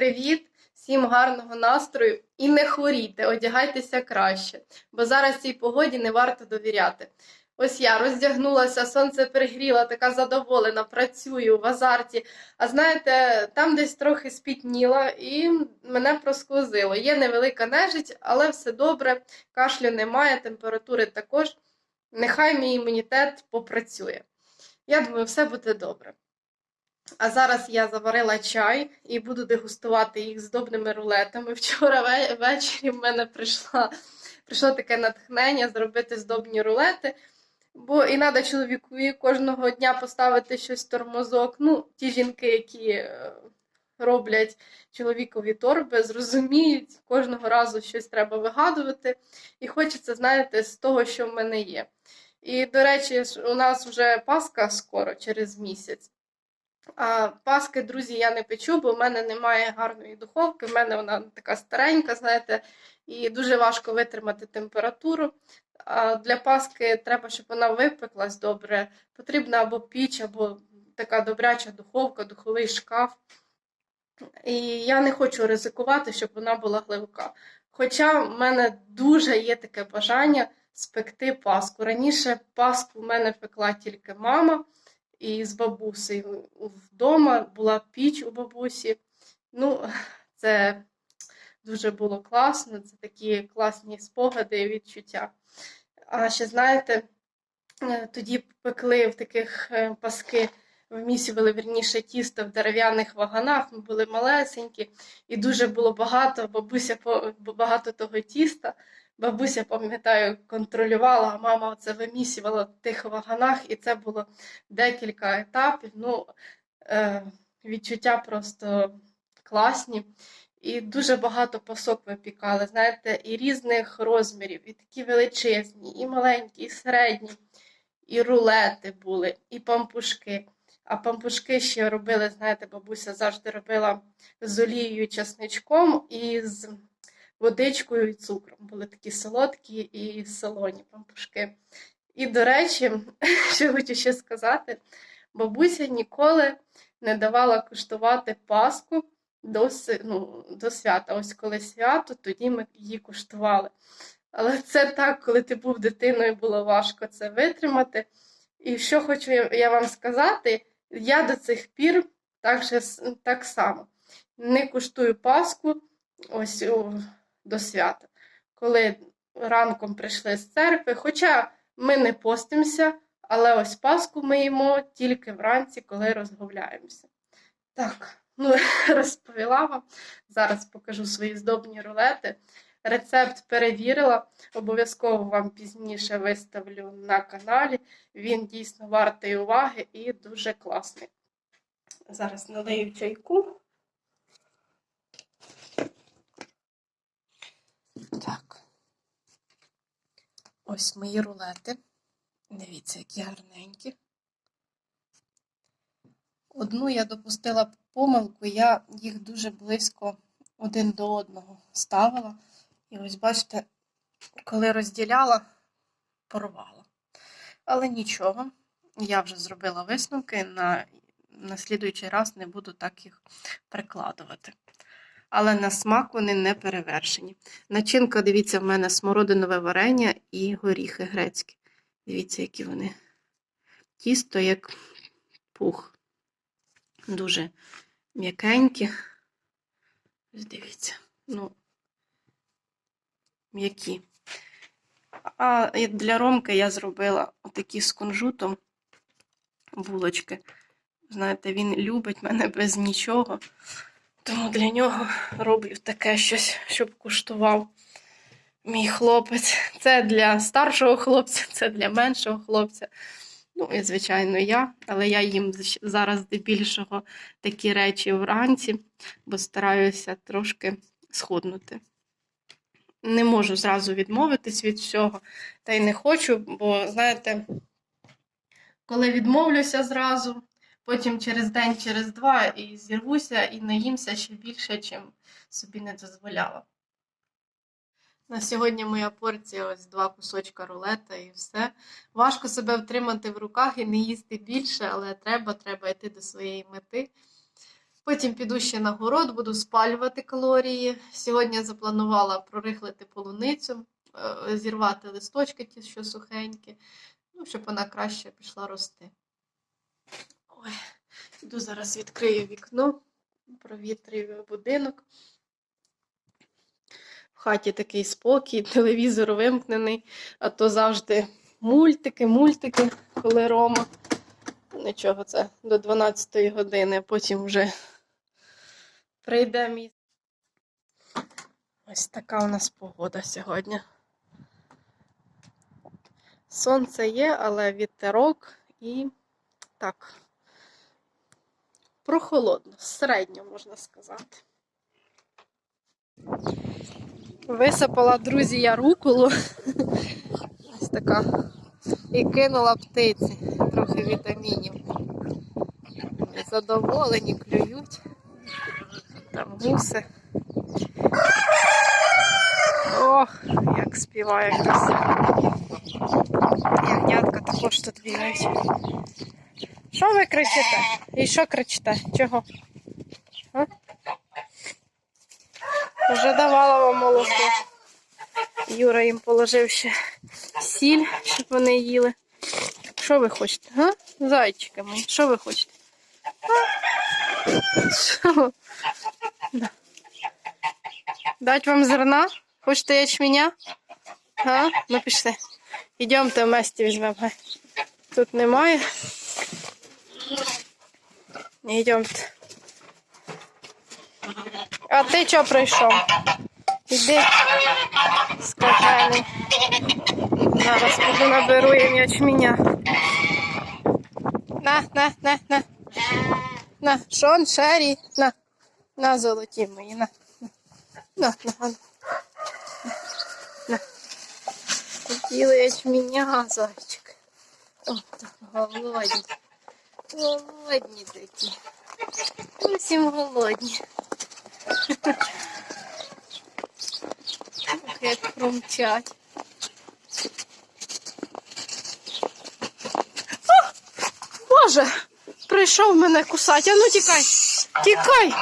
привіт! Всім гарного настрою і не хворійте, одягайтеся краще, бо зараз цій погоді не варто довіряти. Ось я роздягнулася, сонце пригріла, така задоволена, працюю в азарті. А знаєте, там десь трохи спітніла і мене проскозило. Є невелика нежить, але все добре, кашлю немає, температури також. Нехай мій імунітет попрацює. Я думаю, все буде добре. А зараз я заварила чай і буду дегустувати їх з добними рулетами. Вчора ввечері в мене прийшла, прийшло таке натхнення зробити здобні рулети. Бо і треба чоловікові кожного дня поставити щось в тормозок. Ну, ті жінки, які е, роблять чоловікові торби, зрозуміють, кожного разу щось треба вигадувати. І хочеться, знаєте, з того, що в мене є. І, до речі, у нас вже Пасха скоро, через місяць. Паски, друзі, я не печу, бо в мене немає гарної духовки. В мене вона така старенька, знаєте, і дуже важко витримати температуру. Для паски треба, щоб вона випеклась добре. Потрібна або піч, або така добряча духовка, духовий шкаф. І я не хочу ризикувати, щоб вона була гливка. Хоча в мене дуже є таке бажання спекти паску. Раніше паску в мене пекла тільки мама і з бабусею вдома була піч у бабусі. Ну, це дуже було класно, це такі класні спогади і відчуття. А ще знаєте, е, тоді пекли в таких е, паски, вмісювали вірніше тісто в дерев'яних ваганах. Ми були малесенькі, і дуже було багато, бабуся багато того тіста. Бабуся, пам'ятаю, контролювала, а мама це вимісювала в тих ваганах, і це було декілька етапів. Ну, е, відчуття просто класні. І дуже багато пасок випікали, знаєте, і різних розмірів, і такі величезні, і маленькі, і середні, і рулети були, і пампушки. А пампушки ще робили, знаєте, бабуся завжди робила з олією, часничком і з водичкою і цукром. Були такі солодкі і солоні пампушки. І, до речі, що хочу ще сказати, бабуся ніколи не давала куштувати паску до, ну, до свята. Ось коли свято, тоді ми її куштували. Але це так, коли ти був дитиною, було важко це витримати. І що хочу я вам сказати, я до цих пір так, же, так само не куштую паску ось до свята, коли ранком прийшли з церкви. Хоча ми не постимося, але ось паску ми їмо тільки вранці, коли розмовляємося. Так, ну розповіла вам. Зараз покажу свої здобні рулети. Рецепт перевірила, обов'язково вам пізніше виставлю на каналі. Він дійсно вартий уваги і дуже класний. Зараз налию чайку. Так. Ось мої рулети. Дивіться, які гарненькі. Одну я допустила помилку, я їх дуже близько один до одного ставила. І ось бачите, коли розділяла, порвала. Але нічого, я вже зробила висновки, на, на слідуючий раз не буду так їх прикладувати. Але на смак вони не перевершені. Начинка, дивіться, в мене смородинове варення і горіхи грецькі. Дивіться, які вони. Тісто як пух. Дуже м'якенькі. Дивіться. Ну, м'які. А для Ромки я зробила отакі з кунжутом булочки. Знаєте, він любить мене без нічого. Тому для нього роблю таке щось, щоб куштував мій хлопець. Це для старшого хлопця, це для меншого хлопця. Ну, і, звичайно, я, але я їм зараз здебільшого такі речі вранці, бо стараюся трошки схуднути. Не можу зразу відмовитись від всього, та й не хочу, бо, знаєте, коли відмовлюся зразу, потім через день, через два і зірвуся і наїмся ще більше, чим собі не дозволяла. На сьогодні моя порція ось два кусочка рулета і все. Важко себе втримати в руках і не їсти більше, але треба, треба йти до своєї мети. Потім піду ще на город, буду спалювати калорії. Сьогодні запланувала прорихлити полуницю, е, зірвати листочки, ті, що сухенькі, ну, щоб вона краще пішла рости. Ой, іду зараз відкрию вікно, провітрюю будинок. В хаті такий спокій, телевізор вимкнений, а то завжди мультики, мультики, коли Рома. Нічого, це до 12 години, потім вже прийде мій. Ось така у нас погода сьогодні. Сонце є, але вітерок і так. Прохолодно, середньо можна сказати. Висипала, друзі, я руколу. Ось така. І кинула птиці. Трохи вітамінів. Задоволені, клюють. Там гуси. Ох, як співає красиво. Ягнятка також тут бігають. Що ви кричите? І що кричите? Чого? А? Вже давала вам молоко. Юра їм положив ще сіль, щоб вони їли. Що ви хочете? А? Зайчики мої, що ви хочете? А? Дать вам зерна? Хочете ячменя? А? Ну пішли. Йдемте вместе візьмемо. Тут немає. Йдемте. А ти чого прийшов? Іди. Скажений. Зараз піду наберу їм ячменя. На, на, на, на. На, Шон, Шері, на. На, золоті мої, на. На, на, на. На. Хотіли ячменя, зайчик. О, так голодні. Голодні такі. Усім голодні. Як хрумчать. О, Боже, прийшов мене кусати. А ну тікай. Тікай.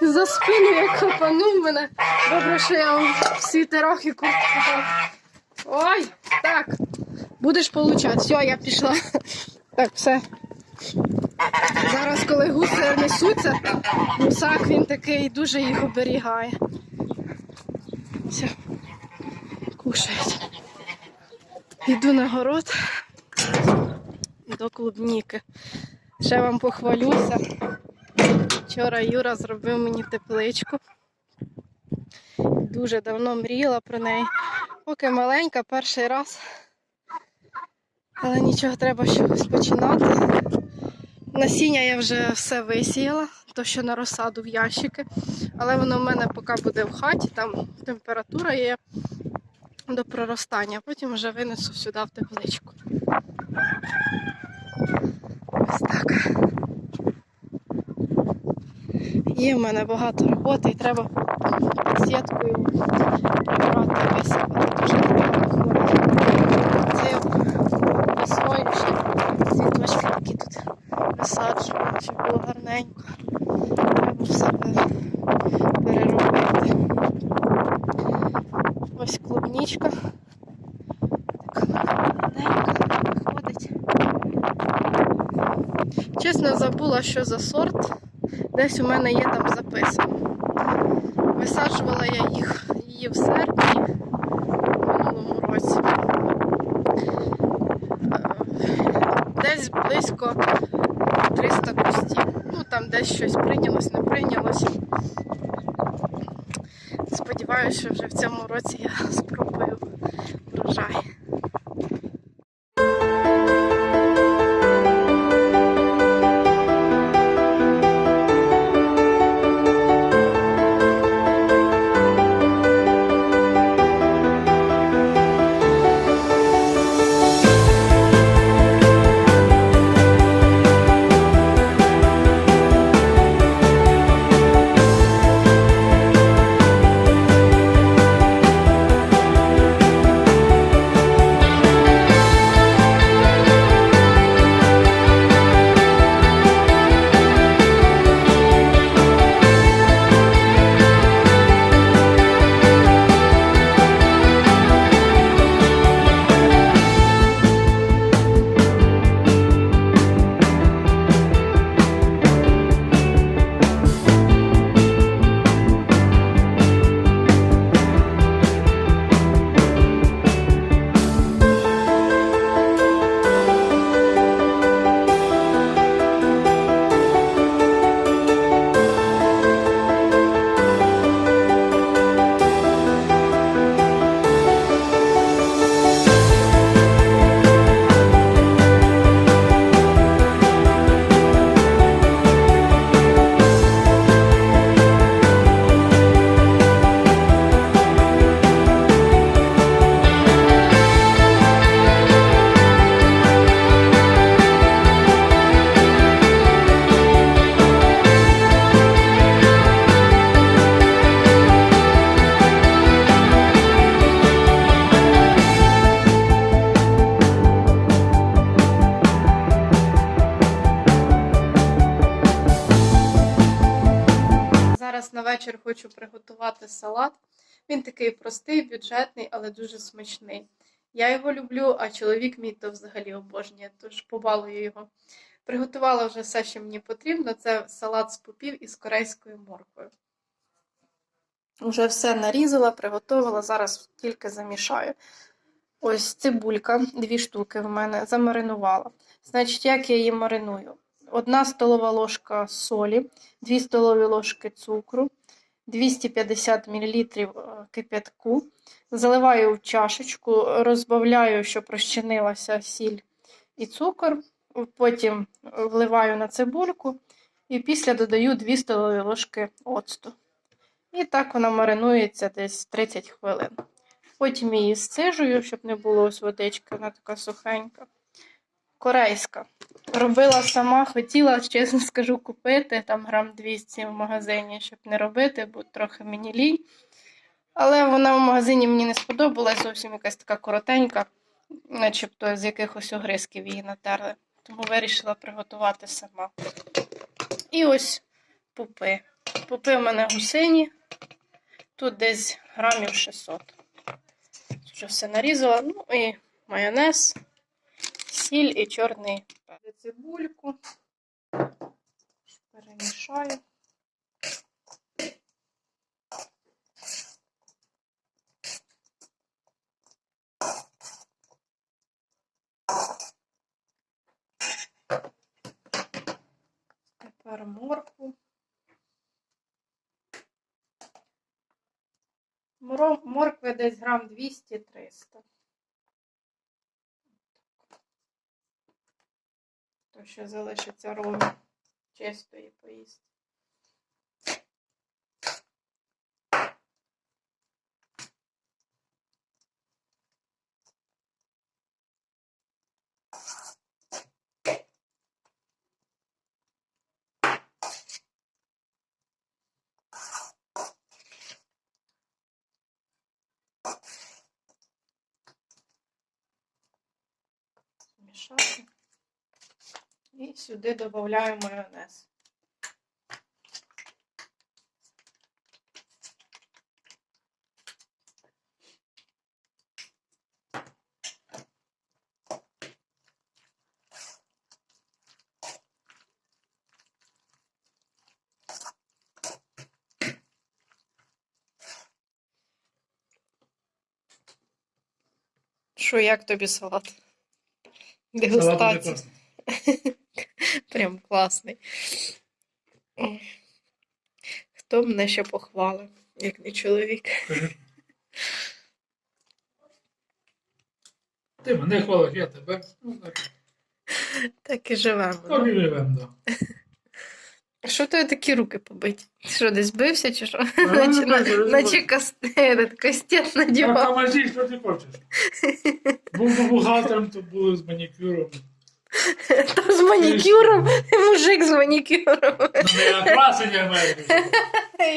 За спину як хапанув мене. Добре, що я вам світерок і куртку. Ой, так. Будеш получати. Все, я пішла. Так, все. Зараз, коли гуси несуться, гусак він такий дуже їх оберігає. Все, кушають. Йду на город до клубніки. Ще вам похвалюся. Вчора Юра зробив мені тепличку. Дуже давно мріяла про неї. Поки маленька, перший раз. Але нічого, треба щось починати. Насіння я вже все висіяла, то що на розсаду в ящики. Але воно в мене поки буде в хаті, там температура є до проростання, потім вже винесу сюди в тепличку. Ось так. Є в мене багато роботи і треба під сіткою прибрати, висипати багато. Це я весною ще цвіточки які тут висаджувала, щоб було гарненько. Треба все пе- переробити. Ось клубнічка. Така гарненька ходить. Чесно, що за сорт. Десь у мене є там записано. Висаджувала я їх її в серпні в минулому році. Е, Десь близько 300 кустів. Ну там десь щось прийнялось, не прийнялось. Сподіваюся, що вже в цьому році я спробую врожай. Салат. Він такий простий, бюджетний, але дуже смачний. Я його люблю, а чоловік мій то взагалі обожнює, тож побалую його. Приготувала вже все, що мені потрібно. Це салат з пупів із корейською морквою. Вже все нарізала, приготувала, зараз тільки замішаю. Ось цибулька, дві штуки в мене замаринувала. Значить, як я її мариную? Одна столова ложка солі, 2 столові ложки цукру, 250 мл кип'ятку. Заливаю в чашечку, розбавляю, щоб розчинилася сіль і цукор. Потім вливаю на цибульку і після додаю 2 столові ложки оцту. І так вона маринується десь 30 хвилин. Потім її сцижую, щоб не було ось водички, вона така сухенька. Корейська. Робила сама, хотіла, чесно скажу, купити там грам 200 в магазині, щоб не робити, бо трохи мені лінь. Але вона в магазині мені не сподобалась, зовсім якась така коротенька, начебто з якихось огризків її натерли. Тому вирішила приготувати сама. І ось пупи. Пупи в мене гусині. Тут десь грамів 600. Вже все нарізала. Ну і майонез, сіль і чорний перець. цибульку. Перемішаю. Тепер моркву. Моро- Моркви десь грам 200-300. То ще залишиться ровно чистої поїсти. Змішати. І сюди додаю майонез. Що, як тобі салат? Дегустація. Прям класний. Хто мене ще похвалив, як не чоловік. Ти мене хвалиш, я тебе. Ну, так. Так і живемо. Так і живемо, да. А Що тебе такі руки побиті? Ти що, десь бився чи що? Наче, ну, так, наче кастет, кастет А надівав. камазі, що ти хочеш? Був бухгалтером, то були з манікюром. Та з манікюром, мужик з манікюром.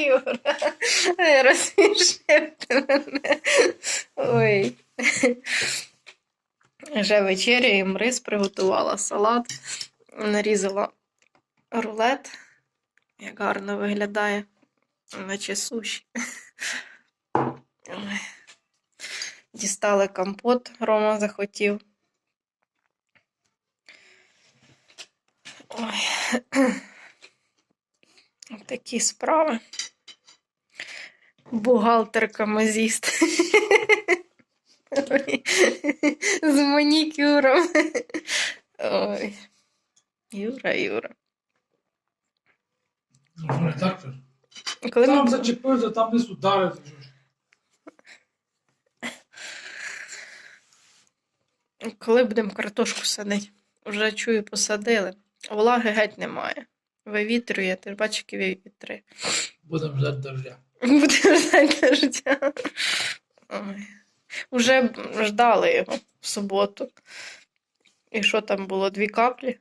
Юра, розсмішив ти мене. Ой. Вже вечеряємо, рис приготувала, салат, нарізала рулет. Як гарно виглядає, наче суші. Дістали компот, Рома захотів. Ой. Такі справи. Бухгалтерка мазіст. З манікюром. Ой. Юра, Юра. Коли Там ми... зачепився, там десь ударити. Коли будемо картошку садити? Вже чую, посадили. Влаги геть немає. Вивітрює, ти ж бачиш, які вітри. Будемо ждати дождя. Будемо ждати дождя. Ой. Уже ждали його в суботу. І що там було? Дві каплі?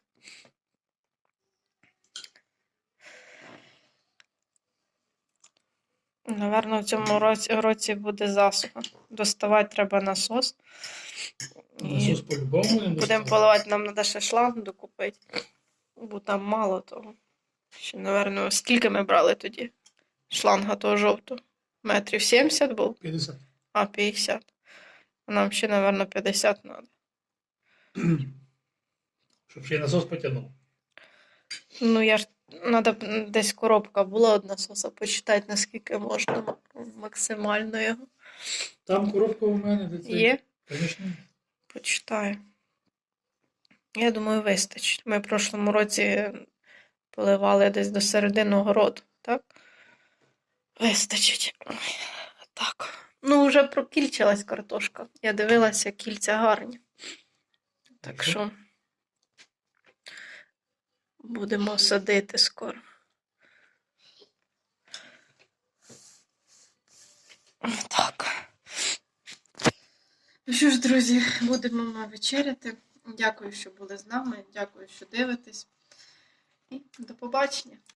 Наверно, в цьому році, році буде засуха. Доставати треба насос. Насос по-любому будемо поливати, нам треба ще шланг докупити. Бо там мало того. Ще, напевно, скільки ми брали тоді? шланга того жовтого. Метрів 70 був, 50. а 50. А Нам ще, мабуть, 50 треба. Щоб ще й насос потягнув. Ну, я ж треба десь коробка була од насоса, почитати, наскільки можна максимально його. Там коробка у мене, де це. Є? Звісно. Почитаю. Я думаю, вистачить. Ми в прошлому році поливали десь до середини городу, так? Вистачить. Так. Ну, вже прокільчилась картошка. Я дивилася, кільця гарні. Так що будемо садити скоро. Так. Ну що ж, друзі, будемо ми вечеряти. Дякую, що були з нами. Дякую, що дивитесь. І до побачення.